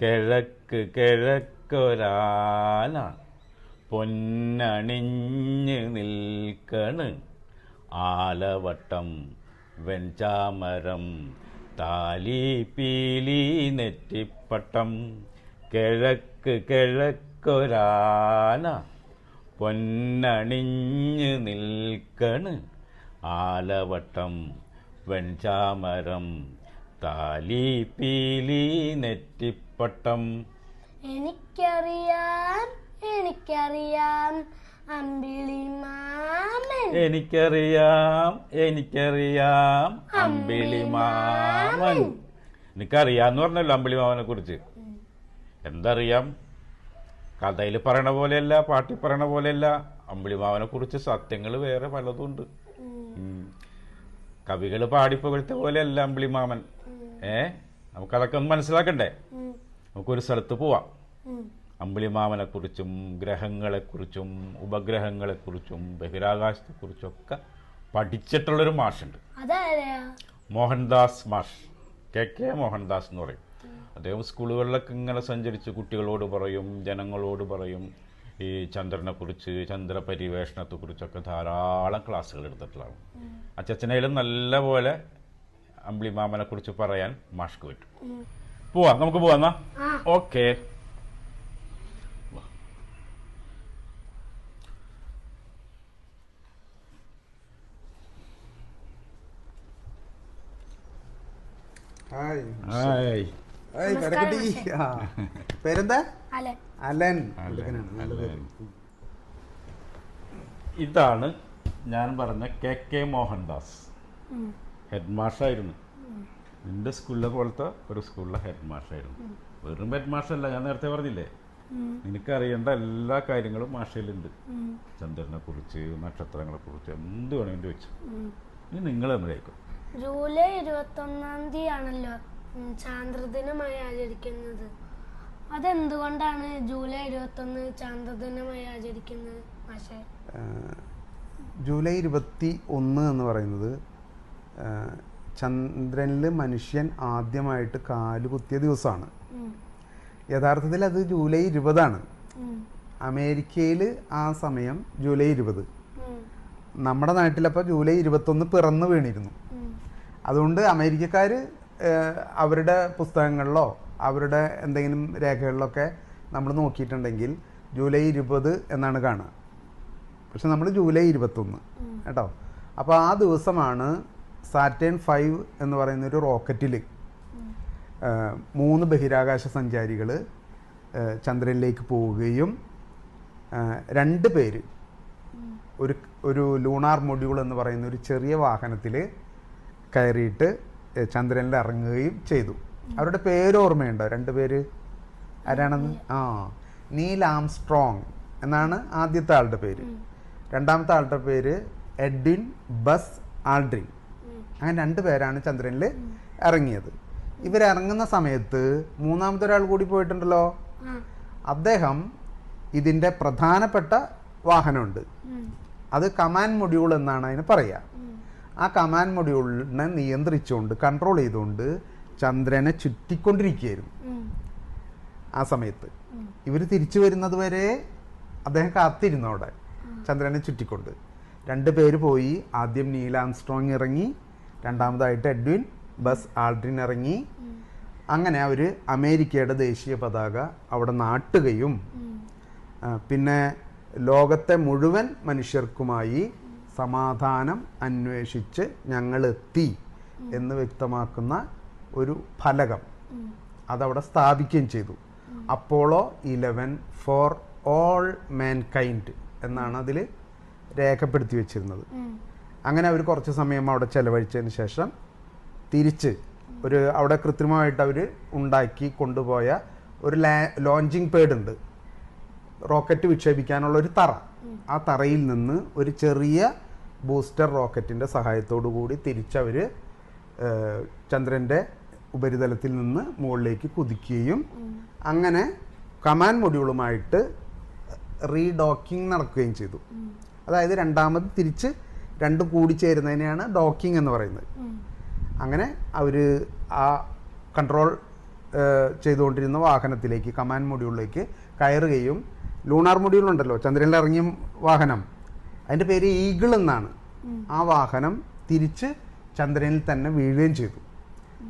കിഴക്ക് കിഴക്കൊരാന പൊന്നണിഞ്ഞ് നിൽക്കണ്. ആലവട്ടം വെഞ്ചാമരം താലി പീലി നെറ്റിപ്പട്ടം. കിഴക്ക് കിഴക്കൊരാന പൊന്നണിഞ്ഞ് നിൽക്കണ്. ആലവട്ടം വെഞ്ചാമരം താലി പീലി നെറ്റിപ്പട്ടം എനിക്കറിയാം എനിക്കറിയാം അമ്പിളി മാമൻ എനിക്കറിയാം എനിക്കറിയാം അമ്പിളി മാമൻ എനിക്കറിയാന്ന് പറഞ്ഞല്ലോ അമ്പിളി മാമനെ കുറിച്ച്. എന്തറിയാം? കഥയിൽ പറയണ പോലെയല്ല പാട്ടി പറയണ പോലെയല്ല. അമ്പിളി മാമനെ കുറിച്ച് സത്യങ്ങൾ വേറെ പലതും ഉണ്ട് കവികൾ പാടിപ്പകഴ്ത്ത പോലെയല്ല അമ്പിളി മാമൻ ഏ? നമുക്കതൊക്കെ ഒന്ന് മനസ്സിലാക്കണ്ടേ? നമുക്കൊരു സ്ഥലത്ത് പോവാം. അമ്പിളിമാമനെക്കുറിച്ചും ഗ്രഹങ്ങളെക്കുറിച്ചും ഉപഗ്രഹങ്ങളെക്കുറിച്ചും ബഹിരാകാശത്തെക്കുറിച്ചും ഒക്കെ പഠിച്ചിട്ടുള്ളൊരു മാഷുണ്ട്. മോഹൻദാസ് മാഷ്. കെ കെ മോഹൻദാസ് എന്ന് പറയും. അദ്ദേഹം സ്കൂളുകളിലൊക്കെ ഇങ്ങനെ സഞ്ചരിച്ച് കുട്ടികളോട് പറയും ജനങ്ങളോട് പറയും. ഈ ചന്ദ്രനെക്കുറിച്ച് ചന്ദ്രപരിവേഷണത്തെക്കുറിച്ചൊക്കെ ധാരാളം ക്ലാസ്സുകൾ എടുത്തിട്ടുള്ളതാണ് അച്ചച്ചനയിലും നല്ല പോലെ അമ്പിളിമാമനെ കുറിച്ച് പറയാൻ മാഷ്ക്ക് പറ്റും. പോവാ നമുക്ക് പോവാ എന്നാ. ഓക്കെ. പേരെന്താ? അലൻ. ഇതാണ് ഞാൻ പറഞ്ഞ കെ കെ മോഹൻദാസ്. ഹെഡ് മാഷായിരുന്നു നിന്റെ സ്കൂളിലെ പോലത്തെ ഒരു സ്കൂളിലെ ഹെഡ് മാഷായിരുന്നു വെറും ഹെഡ് മാഷല്ല ഞാൻ നേരത്തെ പറഞ്ഞില്ലേ? നിനക്കറിയേണ്ട എല്ലാ കാര്യങ്ങളും മാഷയിലുണ്ട്. ചന്ദ്രനെ കുറിച്ച് നക്ഷത്രങ്ങളെ കുറിച്ച് എന്ത് വേണമെങ്കിലും ചോദിച്ചു ഇനി നിങ്ങൾ എന്തായിരിക്കും ജൂലൈ ഇരുപത്തി ഒന്നാം തീയതി ആണല്ലോ ഉം, ചാന്ദ്രദിനമായി ആചരിക്കുന്നത്. അതെന്തുകൊണ്ടാണ് ജൂലൈ ഇരുപത്തി ഒന്ന് ചാന്ദ്രദിനമായി ആചരിക്കുന്നത് മാഷെ? ജൂലൈ ഇരുപത്തി ഒന്ന് എന്ന് പറയുന്നത് ചന്ദ്രനിൽ മനുഷ്യൻ ആദ്യമായിട്ട് കാൽ കുത്തിയ ദിവസമാണ്. യഥാർത്ഥത്തിൽ അത് ജൂലൈ ഇരുപതാണ്. അമേരിക്കയിൽ ആ സമയം ജൂലൈ ഇരുപത്. നമ്മുടെ നാട്ടിലപ്പോൾ ജൂലൈ ഇരുപത്തൊന്ന് പിറന്നു വീണിരുന്നു. അതുകൊണ്ട് അമേരിക്കക്കാർ അവരുടെ പുസ്തകങ്ങളിലോ അവരുടെ എന്തെങ്കിലും രേഖകളിലൊക്കെ നമ്മൾ നോക്കിയിട്ടുണ്ടെങ്കിൽ ജൂലൈ ഇരുപത് എന്നാണ് കാണുക. പക്ഷെ നമ്മൾ ജൂലൈ ഇരുപത്തൊന്ന്. കേട്ടോ? അപ്പോൾ ആ ദിവസമാണ് സാറ്റേൺ ഫൈവ് എന്ന് പറയുന്ന ഒരു റോക്കറ്റിൽ മൂന്ന് ബഹിരാകാശ സഞ്ചാരികൾ ചന്ദ്രനിലേക്ക് പോവുകയും രണ്ട് പേര് ഒരു ഒരു ലൂണാർ മൊഡ്യൂൾ എന്ന് പറയുന്ന ഒരു ചെറിയ വാഹനത്തിൽ കയറിയിട്ട് ചന്ദ്രനിൽ ഇറങ്ങുകയും ചെയ്തു. അവരുടെ പേര് ഓർമ്മയുണ്ടോ? രണ്ട് പേര്? ആരാണെന്ന്? ആ നീൽ ആംസ്ട്രോങ് എന്നാണ് ആദ്യത്തെ ആളുടെ പേര്. രണ്ടാമത്തെ ആളുടെ പേര് എഡ്വിൻ ബസ് ആൾഡ്രിൻ. അങ്ങനെ രണ്ട് പേരാണ് ചന്ദ്രനിൽ ഇറങ്ങിയത്. ഇവരിറങ്ങുന്ന സമയത്ത് മൂന്നാമത്തെ ഒരാൾ കൂടി പോയിട്ടുണ്ടല്ലോ? അദ്ദേഹം ഇതിന്റെ പ്രധാനപ്പെട്ട വാഹനമുണ്ട്. അത് കമാൻഡ് മൊഡ്യൂൾ എന്നാണ് അതിന് പറയുക ആ കമാൻഡ് മൊഡ്യൂളിനെ നിയന്ത്രിച്ചുകൊണ്ട് കൺട്രോൾ ചെയ്തുകൊണ്ട് ചന്ദ്രനെ ചുറ്റിക്കൊണ്ടിരിക്കുകയായിരുന്നു. ആ സമയത്ത്. ഇവർ തിരിച്ചു വരുന്നത് വരെ അദ്ദേഹം കാത്തിരുന്നു അവിടെ ചന്ദ്രനെ ചുറ്റിക്കൊണ്ട്. രണ്ട് പേര് പോയി. ആദ്യം നീൽ ആംസ്ട്രോങ് ഇറങ്ങി രണ്ടാമതായിട്ട് എഡ്വിൻ ബസ് ആൾഡ്രിൻ ഇറങ്ങി. അങ്ങനെ അവർ അമേരിക്കയുടെ ദേശീയ പതാക അവിടെ നാട്ടുകയും പിന്നെ ലോകത്തെ മുഴുവൻ മനുഷ്യർക്കുമായി സമാധാനം അന്വേഷിച്ച് ഞങ്ങളെത്തി എന്ന് വ്യക്തമാക്കുന്ന ഒരു ഫലകം അതവിടെ സ്ഥാപിക്കുകയും ചെയ്തു. Apollo eleven for all mankind എന്നാണ് അതിൽ രേഖപ്പെടുത്തി വെച്ചിരുന്നത്. അങ്ങനെ അവർ കുറച്ച് സമയം അവിടെ ചെലവഴിച്ചതിന് ശേഷം തിരിച്ച് ഒരു അവിടെ കൃത്രിമമായിട്ട് അവർ ഉണ്ടാക്കി കൊണ്ടുപോയ ഒരു ലാ ലോഞ്ചിങ് പേഡ് ഉണ്ട്. റോക്കറ്റ് വിക്ഷേപിക്കാനുള്ള ഒരു തറ. ആ തറയിൽ നിന്ന് ഒരു ചെറിയ ബൂസ്റ്റർ റോക്കറ്റിന്റെ സഹായത്തോടു കൂടി തിരിച്ചവർ ചന്ദ്രന്റെ ഉപരിതലത്തിൽ നിന്ന് മുകളിലേക്ക് കുതിക്കുകയും അങ്ങനെ കമാൻഡ് മൊഡ്യൂളുമായിട്ട് റീഡോക്കിംഗ് നടക്കുകയും ചെയ്തു. അതായത് രണ്ടാമത് തിരിച്ച് രണ്ടും കൂടിച്ചേരുന്നതിനെയാണ് ഡോക്കിംഗ് എന്ന് പറയുന്നത്. അങ്ങനെ അവർ ആ കൺട്രോൾ ചെയ്തുകൊണ്ടിരുന്ന വാഹനത്തിലേക്ക് കമാൻഡ് മൊഡ്യൂളിലേക്ക് കയറുകയും ലൂണാർ മൊഡ്യൂളുണ്ടല്ലോ ചന്ദ്രനിൽ ഇറങ്ങിയ വാഹനം. അതിന്റെ പേര് ഈഗിൾ എന്നാണ്. ആ വാഹനം തിരിച്ച് ചന്ദ്രനിൽ തന്നെ വീഴുകയും ചെയ്തു.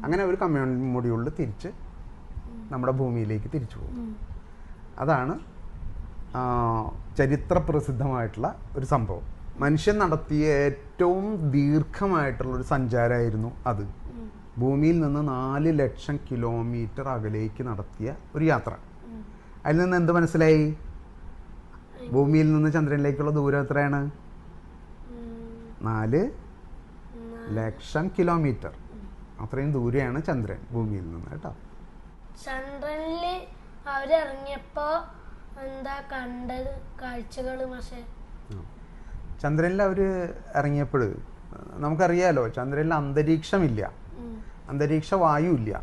അങ്ങനെ ഒരു കമാൻഡ് മൊഡ്യൂളിൽ തിരിച്ച് നമ്മുടെ ഭൂമിയിലേക്ക് തിരിച്ചു പോകും. അതാണ് ചരിത്ര പ്രസിദ്ധമായിട്ടുള്ള ഒരു സംഭവം. മനുഷ്യൻ നടത്തിയ ഏറ്റവും ദീർഘമായിട്ടുള്ളൊരു സഞ്ചാരമായിരുന്നു അത്. ഭൂമിയിൽ നിന്ന് നാല് ലക്ഷം കിലോമീറ്റർ അകലേക്ക് നടത്തിയ ഒരു യാത്ര. അതിൽ നിന്ന് എന്ത് മനസ്സിലായി? ഭൂമിയിൽ നിന്ന് ചന്ദ്രനിലേക്കുള്ള ദൂരം എത്രയാണ്? നാല് ലക്ഷം കിലോമീറ്റർ. അത്രയും ദൂരെയാണ് ചന്ദ്രൻ ഭൂമിയിൽ നിന്ന് കേട്ടോ. ചന്ദ്രനിൽ അവരിറങ്ങിയപ്പോ എന്താ കണ്ടത്? കാഴ്ചകൾ പക്ഷെ. ചന്ദ്രനിൽ അവർ ഇറങ്ങിയപ്പോൾ നമുക്കറിയാലോ ചന്ദ്രനിൽ അന്തരീക്ഷമില്ല. അന്തരീക്ഷ വായു ഇല്ല.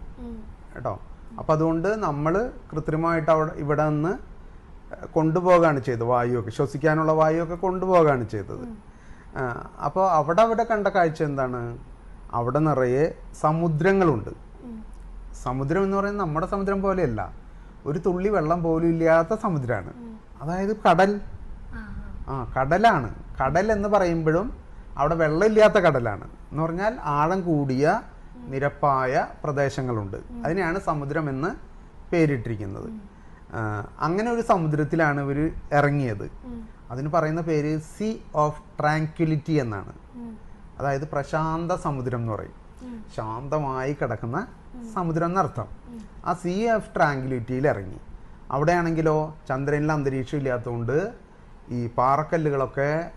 കേട്ടോ? അപ്പം അതുകൊണ്ട് നമ്മൾ കൃത്രിമമായിട്ട് അവിടെ ഇവിടെ നിന്ന് കൊണ്ടുപോകാണ് ചെയ്തത് വായുവൊക്കെ. ശ്വസിക്കാനുള്ള വായുവൊക്കെ കൊണ്ടുപോകാണ് ചെയ്തത്. അപ്പോൾ അവിടെ അവിടെ കണ്ട കാഴ്ച എന്താണ്? അവിടെ നിറയെ സമുദ്രങ്ങളുണ്ട്. സമുദ്രം എന്ന് പറയുന്നത് നമ്മുടെ സമുദ്രം പോലെയല്ല. ഒരു തുള്ളി വെള്ളം പോലും ഇല്ലാത്ത സമുദ്രമാണ് അതായത് കടൽ. ആ കടലാണ്. കടൽ എന്ന് പറയുമ്പോഴും അവിടെ വെള്ളമില്ലാത്ത കടലാണ്. എന്ന് പറഞ്ഞാൽ ആഴം കൂടിയ നിരപ്പായ പ്രദേശങ്ങളുണ്ട്. അതിനെയാണ് സമുദ്രം എന്ന് പേരിട്ടിരിക്കുന്നത്. അങ്ങനെ ഒരു സമുദ്രത്തിലാണ് ഇവർ ഇറങ്ങിയത്. അതിന് പറയുന്ന പേര് സി ഓഫ് ട്രാങ്ക്വിലിറ്റി എന്നാണ്. അതായത് പ്രശാന്ത സമുദ്രം എന്ന് പറയും. ശാന്തമായി കിടക്കുന്ന സമുദ്രം എന്നർത്ഥം. ആ സി ഓഫ് ട്രാങ്ക്വിലിറ്റിയിൽ ഇറങ്ങി. അവിടെയാണെങ്കിലോ ചന്ദ്രനിൽ അന്തരീക്ഷം ഇല്ലാത്തതുകൊണ്ട് ഈ പാറക്കല്ലുകളൊക്കെ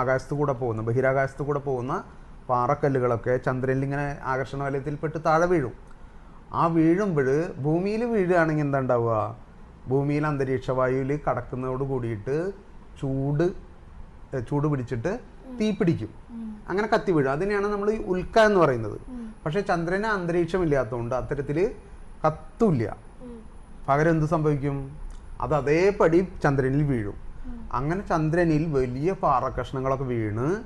ആകാശത്ത് കൂടെ പോകുന്ന ബഹിരാകാശത്തു കൂടെ പോകുന്ന പാറക്കല്ലുകളൊക്കെ ചന്ദ്രനിൽ ഇങ്ങനെ ആകർഷണ വലയത്തിൽപ്പെട്ട് താഴെ വീഴും. ആ വീഴുമ്പോൾ ഭൂമിയിൽ വീഴുകയാണെങ്കിൽ എന്താ ഉണ്ടാവുക ഭൂമിയിൽ അന്തരീക്ഷ വായുവിൽ കടക്കുന്നതോട് കൂടിയിട്ട് ചൂട് ചൂട് പിടിച്ചിട്ട് തീ പിടിക്കും. അങ്ങനെ കത്തി വീഴും. അതിനെയാണ് നമ്മൾ ഉൽക്ക എന്ന് പറയുന്നത്. പക്ഷേ ചന്ദ്രന് അന്തരീക്ഷമില്ലാത്തതുകൊണ്ട് അത്തരത്തിൽ കത്തൂല്ല പകരം എന്ത് സംഭവിക്കും? അത് അതേപടി ചന്ദ്രനിൽ വീഴും. അങ്ങനെ ചന്ദ്രനിൽ വലിയ പാറക്കഷ്ണങ്ങളൊക്കെ വീണ്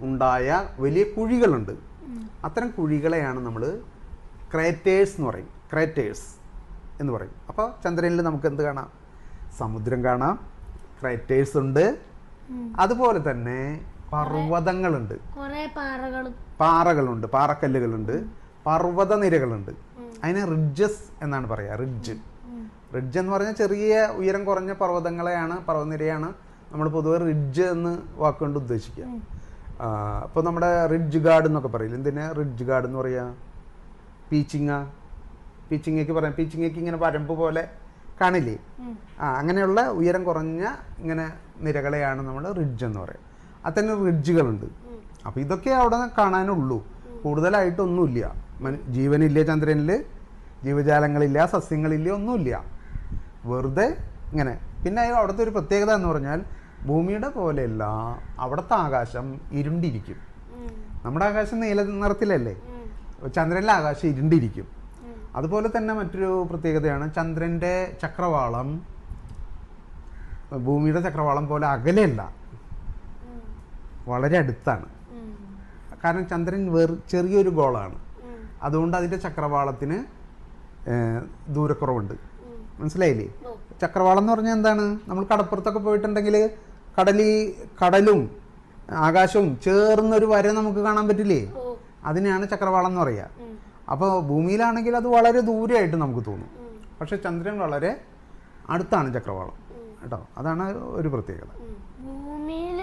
ഉണ്ടായ വലിയ കുഴികളുണ്ട്. അത്തരം കുഴികളെയാണ് നമ്മൾ ക്രേറ്റേഴ്സ് എന്ന് പറയും. ക്രേറ്റേഴ്സ് എന്ന് പറയും. അപ്പോൾ ചന്ദ്രനിൽ നമുക്ക് എന്ത് കാണാം? സമുദ്രം കാണാം. ക്രേറ്റേഴ്സ് ഉണ്ട്. അതുപോലെ തന്നെ പർവതങ്ങളുണ്ട്. പാറകളുണ്ട്. പാറക്കല്ലുകളുണ്ട്. പർവത നിരകളുണ്ട് അതിനെ റിഡ്ജസ് എന്നാണ് പറയുക റിഡ്ജ് റിഡ്ജ് എന്ന് പറഞ്ഞാൽ ചെറിയ ഉയരം കുറഞ്ഞ പർവതങ്ങളെയാണ് പർവതനിരയാണ് നമ്മൾ പൊതുവെ റിഡ്ജ് എന്ന് വാക്കുകൊണ്ട് ഉദ്ദേശിക്കുക. അപ്പോൾ നമ്മുടെ റിഡ്ജ് ഗാർഡ് എന്നൊക്കെ പറയില്ല? എന്തിനാ റിഡ്ജ് ഗാർഡ് എന്ന് പറയുക പീച്ചിങ്ങ പീച്ചിങ്ങയ്ക്ക് പറയാം. പീച്ചിങ്ങയ്ക്ക് ഇങ്ങനെ വരമ്പ് പോലെ കാണില്ലേ? ആ അങ്ങനെയുള്ള ഉയരം കുറഞ്ഞ ഇങ്ങനെ നിരകളെയാണ് നമ്മൾ റിഡ്ജ് എന്ന് പറയുക അത്തന്നെ റിഡ്ജുകളുണ്ട് അപ്പോൾ ഇതൊക്കെ അവിടെ കാണാനുള്ളൂ. കൂടുതലായിട്ടൊന്നുമില്ല. ജീവനില്ല ചന്ദ്രനിൽ ജീവജാലങ്ങളില്ല സസ്യങ്ങളില്ല ഒന്നുമില്ല. വെറുതെ ഇങ്ങനെ. പിന്നെ അവിടുത്തെ ഒരു പ്രത്യേകത എന്ന് പറഞ്ഞാൽ ഭൂമിയുടെ പോലെയല്ല അവിടുത്തെ ആകാശം ഇരുണ്ടിരിക്കും. നമ്മുടെ ആകാശം നീല നിറത്തിലല്ലേ? ചന്ദ്രനിലെ ആകാശം ഇരുണ്ടിരിക്കും. അതുപോലെ തന്നെ മറ്റൊരു പ്രത്യേകതയാണ് ചന്ദ്രന്റെ ചക്രവാളം. ഭൂമിയുടെ ചക്രവാളം പോലെ അകലെയല്ല. വളരെ അടുത്താണ്. കാരണം ചന്ദ്രൻ വെറു ചെറിയൊരു ഗോളാണ്. അതുകൊണ്ട് അതിന്റെ ചക്രവാളത്തിന് ദൂരക്കുറവുണ്ട്. മനസ്സിലായില്ലേ? ചക്രവാളം എന്ന് പറഞ്ഞാൽ എന്താണ്? നമ്മൾ കടപ്പുറത്തൊക്കെ പോയിട്ടുണ്ടെങ്കിൽ കടലി കടലും ആകാശവും ചേർന്നൊരു വര നമുക്ക് കാണാൻ പറ്റില്ലേ? അതിനെയാണ് ചക്രവാളം എന്ന് പറയുക അപ്പോൾ ഭൂമിയിലാണെങ്കിൽ അത് വളരെ ദൂരെയായിട്ട് നമുക്ക് തോന്നും. പക്ഷെ ചന്ദ്രൻ വളരെ അടുത്താണ് ചക്രവാളം. കേട്ടോ? അതാണ് ഒരു പ്രത്യേകത. ഭൂമിയിൽ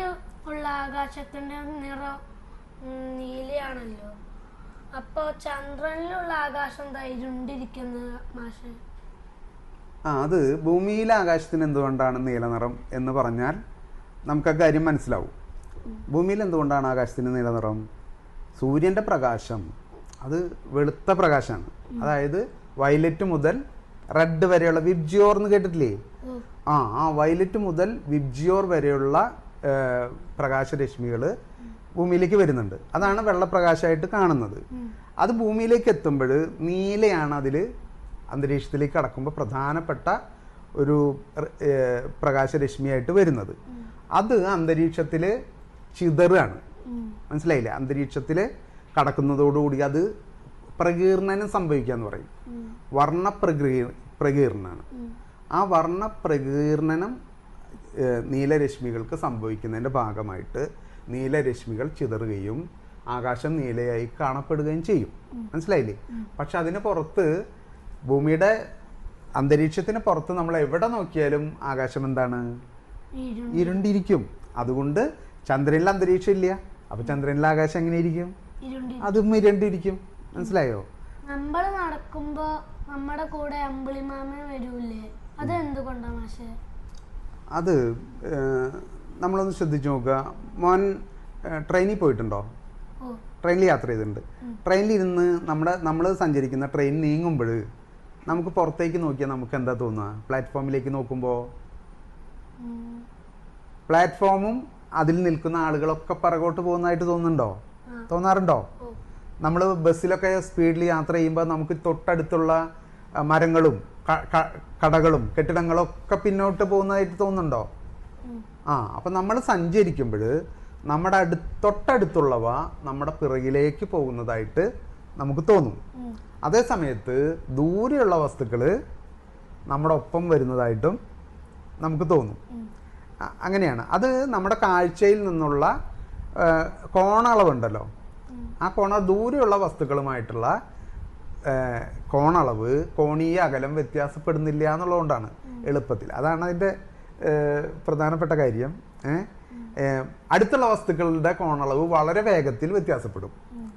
ഉള്ള ആകാശത്തിന്റെ നിറം നീലയാണല്ലോ. അപ്പൊ ചന്ദ്രനിലുള്ള ആകാശം എന്താ ഇരുണ്ടിരിക്കുന്നത് മാഷ്? ആ അത് ഭൂമിയിലെ ആകാശത്തിന് എന്തുകൊണ്ടാണ് നീലനിറം എന്ന് പറഞ്ഞാൽ നമുക്ക് ആ കാര്യം മനസ്സിലാവും. ഭൂമിയിൽ എന്തുകൊണ്ടാണ് ആകാശത്തിന് നീലനിറം? സൂര്യന്റെ പ്രകാശം. അത് വെളുത്ത പ്രകാശമാണ്. അതായത് വയലറ്റ് മുതൽ റെഡ് വരെയുള്ള വിബ്ജിയോർ എന്ന് കേട്ടിട്ടില്ലേ? ആ ആ വയലറ്റ് മുതൽ വിബ്ജിയോർ വരെയുള്ള പ്രകാശരശ്മികൾ ഭൂമിയിലേക്ക് വരുന്നുണ്ട്. അതാണ് വെള്ളപ്രകാശമായിട്ട് കാണുന്നത്. അത് ഭൂമിയിലേക്ക് എത്തുമ്പോൾ നീലയാണ് അതിൽ അന്തരീക്ഷത്തിലേക്ക് കടക്കുമ്പോൾ പ്രധാനപ്പെട്ട ഒരു പ്രകാശരശ്മിയായിട്ട് വരുന്നത്. അത് അന്തരീക്ഷത്തിൽ ചിതറാണ് മനസ്സിലായില്ലേ? അന്തരീക്ഷത്തിൽ കടക്കുന്നതോടുകൂടി അത് പ്രകീർണനം സംഭവിക്കുക എന്ന് പറയും. വർണ പ്രകീർ പ്രകീർണനാണ്. ആ വർണ പ്രകീർണനം നീലരശ്മികൾക്ക് സംഭവിക്കുന്നതിന്റെ ഭാഗമായിട്ട് നീലരശ്മികൾ ചിതറുകയും ആകാശം നീലയായി കാണപ്പെടുകയും ചെയ്യും. മനസ്സിലായില്ലേ? പക്ഷെ അതിന് പുറത്ത് ഭൂമിയുടെ അന്തരീക്ഷത്തിന് പുറത്ത് നമ്മൾ എവിടെ നോക്കിയാലും ആകാശം എന്താണ്? ഇരുണ്ടിരിക്കും. അതുകൊണ്ട് ചന്ദ്രനിൽ അന്തരീക്ഷം ഇല്ല. അപ്പൊ ചന്ദ്രനിൽ ആകാശം എങ്ങനെ ഇരിക്കും? അതും ഇരുണ്ടിരിക്കും. മനസ്സിലായോ? നമ്മൾ നടക്കുമ്പോ നമ്മുടെ കൂടെ അമ്പിളിമാമൻ വരൂലേ അത് എന്തുകൊണ്ടാ മാഷേ? അത് നമ്മളൊന്ന് ശ്രദ്ധിച്ചു നോക്കുക. മോൻ ട്രെയിനിൽ പോയിട്ടുണ്ടോ? ട്രെയിനിൽ യാത്ര ചെയ്തിട്ടുണ്ട്. ട്രെയിനിൽ ഇരുന്ന് നമ്മുടെ നമ്മൾ സഞ്ചരിക്കുന്ന ട്രെയിൻ നീങ്ങുമ്പോൾ നമുക്ക് പുറത്തേക്ക് നോക്കിയാൽ നമുക്ക് എന്താ തോന്നുക? പ്ലാറ്റ്ഫോമിലേക്ക് നോക്കുമ്പോൾ പ്ലാറ്റ്ഫോമും അതിൽ നിൽക്കുന്ന ആളുകളൊക്കെ പിറകോട്ട് പോകുന്നതായിട്ട് തോന്നുന്നുണ്ടോ? തോന്നാറുണ്ടോ? നമ്മൾ ബസ്സിലൊക്കെ സ്പീഡിൽ യാത്ര ചെയ്യുമ്പോൾ നമുക്ക് തൊട്ടടുത്തുള്ള മരങ്ങളും കടകളും കെട്ടിടങ്ങളും ഒക്കെ പിന്നോട്ട് പോകുന്നതായിട്ട് തോന്നുന്നുണ്ടോ? ആ അപ്പം നമ്മൾ സഞ്ചരിക്കുമ്പോൾ നമ്മുടെ അടു തൊട്ടടുത്തുള്ളവ നമ്മുടെ പിറകിലേക്ക് പോകുന്നതായിട്ട് നമുക്ക് തോന്നും. അതേ സമയത്ത് ദൂരെയുള്ള വസ്തുക്കൾ നമ്മുടെ ഒപ്പം വരുന്നതായിട്ടും നമുക്ക് തോന്നും. അങ്ങനെയാണ്. അത് നമ്മുടെ കാഴ്ചയിൽ നിന്നുള്ള കോണളവുണ്ടല്ലോ. ആ കോണ ദൂരെയുള്ള വസ്തുക്കളുമായിട്ടുള്ള കോണളവ് കോണീയ അകലം വ്യത്യാസപ്പെടുന്നില്ല എന്നുള്ളതുകൊണ്ടാണ് എളുപ്പത്തിൽ. അതാണ് അതിന്റെ പ്രധാനപ്പെട്ട കാര്യം. അടുത്തുള്ള വസ്തുക്കളുടെ കോണളവ് വളരെ വേഗത്തിൽ വ്യത്യാസപ്പെടും.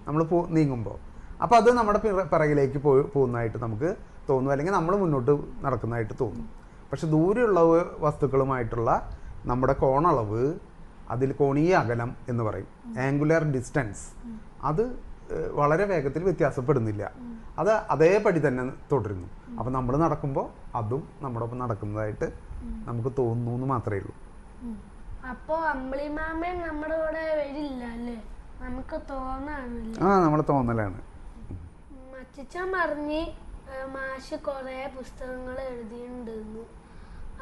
നമ്മൾ പോ നീങ്ങുമ്പോൾ. അപ്പോൾ അത് നമ്മുടെ പിറ- പിറകിലേക്ക് പോയി പോകുന്നതായിട്ട് നമുക്ക് തോന്നും. അല്ലെങ്കിൽ നമ്മൾ മുന്നോട്ട് നടക്കുന്നതായിട്ട് തോന്നും. പക്ഷെ ദൂരെയുള്ള വസ്തുക്കളുമായിട്ടുള്ള നമ്മുടെ കോണളവ് അതിൽ കോണീയ അകലം എന്ന് പറയും. ആംഗുലർ ഡിസ്റ്റൻസ് അത് വളരെ വേഗത്തിൽ വ്യത്യാസപ്പെടുന്നില്ല. അത് അതേപടി തന്നെ തുടരുന്നു. അപ്പം നമ്മൾ നടക്കുമ്പോൾ അതും നമ്മുടെ ഒപ്പം നടക്കുന്നതായിട്ട് നമുക്ക് തോന്നുന്നു എന്ന് മാത്രമേ ഉള്ളൂ. അപ്പോ അമ്പിളിമാമൻ നമ്മുടെ കൂടെ വരില്ല അല്ലേ? നമുക്ക് തോന്നാനില്ല ആ നമ്മൾ തോന്നലാണ്. അച്ഛൻ പറഞ്ഞ് മാഷ് കുറെ പുസ്തകങ്ങൾ എഴുതിയിട്ടുണ്ടെന്നു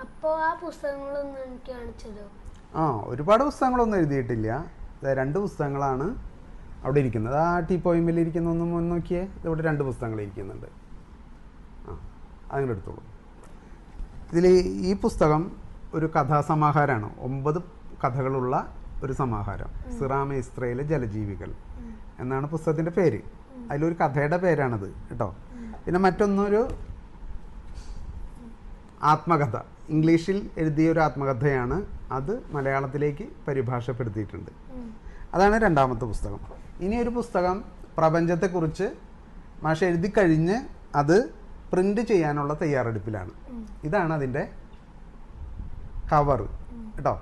അപ്പോ ആ പുസ്തകങ്ങളൊന്നും എനിക്ക് കാണിച്ചതോ? ആ ഒരുപാട് പുസ്തകങ്ങളൊന്നും എഴുതിയിട്ടില്ല. രണ്ട് പുസ്തകങ്ങളാണ് അവിടെ ഇരിക്കുന്നത്. ആ ടീ പോയിമ്പിൽ ഇരിക്കുന്ന ഒന്ന് നോക്കിയേ. ഇവിടെ രണ്ട് പുസ്തകങ്ങൾ ഇരിക്കുന്നുണ്ട്. ആ അതങ്ങനെ എടുത്തോളൂ. ഇതിൽ ഈ പുസ്തകം ഒരു കഥാസമാഹാരമാണ് ഒമ്പത് കഥകളുള്ള ഒരു സമാഹാരം. സിറാമ ഇസ്രയേലെ ജലജീവികൾ എന്നാണ് പുസ്തകത്തിന്റെ പേര്. അതിലൊരു കഥയുടെ പേരാണത് കേട്ടോ. പിന്നെ മറ്റൊന്നൊരു ആത്മകഥ. ഇംഗ്ലീഷിൽ എഴുതിയ ഒരു ആത്മകഥയാണ് അത് മലയാളത്തിലേക്ക് പരിഭാഷപ്പെടുത്തിയിട്ടുണ്ട്. അതാണ് രണ്ടാമത്തെ പുസ്തകം. ഇനി ഒരു പുസ്തകം പ്രപഞ്ചത്തെക്കുറിച്ച് മാഷ എഴുതി കഴിഞ്ഞ് അത് പ്രിന്റ് ചെയ്യാനുള്ള തയ്യാറെടുപ്പിലാണ്. ഇതാണ് അതിന്റെ കവർ കേട്ടോ.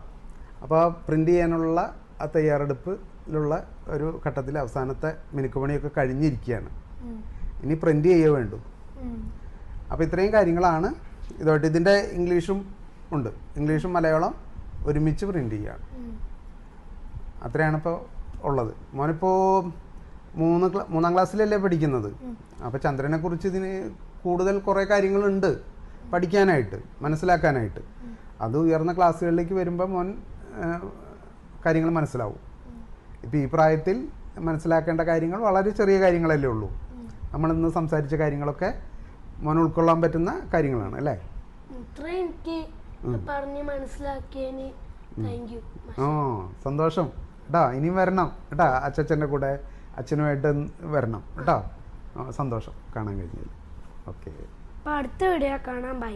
അപ്പോൾ പ്രിന്റ് ചെയ്യാനുള്ള ആ തയ്യാറെടുപ്പിലുള്ള ഒരു ഘട്ടത്തിൽ അവസാനത്തെ മിനുക്കുപണിയൊക്കെ കഴിഞ്ഞിരിക്കുകയാണ്. ഇനി പ്രിന്റ് ചെയ്യുക വേണ്ടു. അപ്പം അപ്പോൾ ഇത്രയും കാര്യങ്ങളാണ്. ഇതോട്ട് ഇതിന്റെ ഇംഗ്ലീഷും ഉണ്ട്. ഇംഗ്ലീഷും മലയാളം ഒരുമിച്ച് പ്രിന്റ് ചെയ്യുകയാണ്. അത്രയാണ് ഇപ്പോൾ ഉള്ളത്. മോനിപ്പോൾ മൂന്ന് ക്ലാ മൂന്നാം ക്ലാസ്സിലല്ലേ പഠിക്കുന്നത്? അപ്പോൾ ചന്ദ്രനെക്കുറിച്ച് ഇതിന് കൂടുതൽ കുറേ കാര്യങ്ങളുണ്ട് പഠിക്കാനായിട്ട് മനസ്സിലാക്കാനായിട്ട്. അത് ഉയർന്ന ക്ലാസ്സുകളിലേക്ക് വരുമ്പോൾ മോൻ കാര്യങ്ങൾ മനസ്സിലാവും. ഇപ്പോൾ ഈ പ്രായത്തിൽ മനസ്സിലാക്കേണ്ട കാര്യങ്ങൾ വളരെ ചെറിയ കാര്യങ്ങളല്ലേ ഉള്ളൂ. നമ്മളിന്ന് സംസാരിച്ച കാര്യങ്ങളൊക്കെ മോൻ ഉൾക്കൊള്ളാൻ പറ്റുന്ന കാര്യങ്ങളാണ് അല്ലേ? ഓ പറഞ്ഞ് മനസ്സിലാക്കിയതിന് യു സന്തോഷം. കേട്ടാ ഇനിയും വരണം. കേട്ടാ അച്ചച്ചന്റെ കൂടെ അച്ഛനുമായിട്ട് വരണം. കേട്ടോ സന്തോഷം. കാണാൻ കഴിഞ്ഞു ഓക്കെ. അടുത്ത വീഡിയോ കാണാൻ ബൈ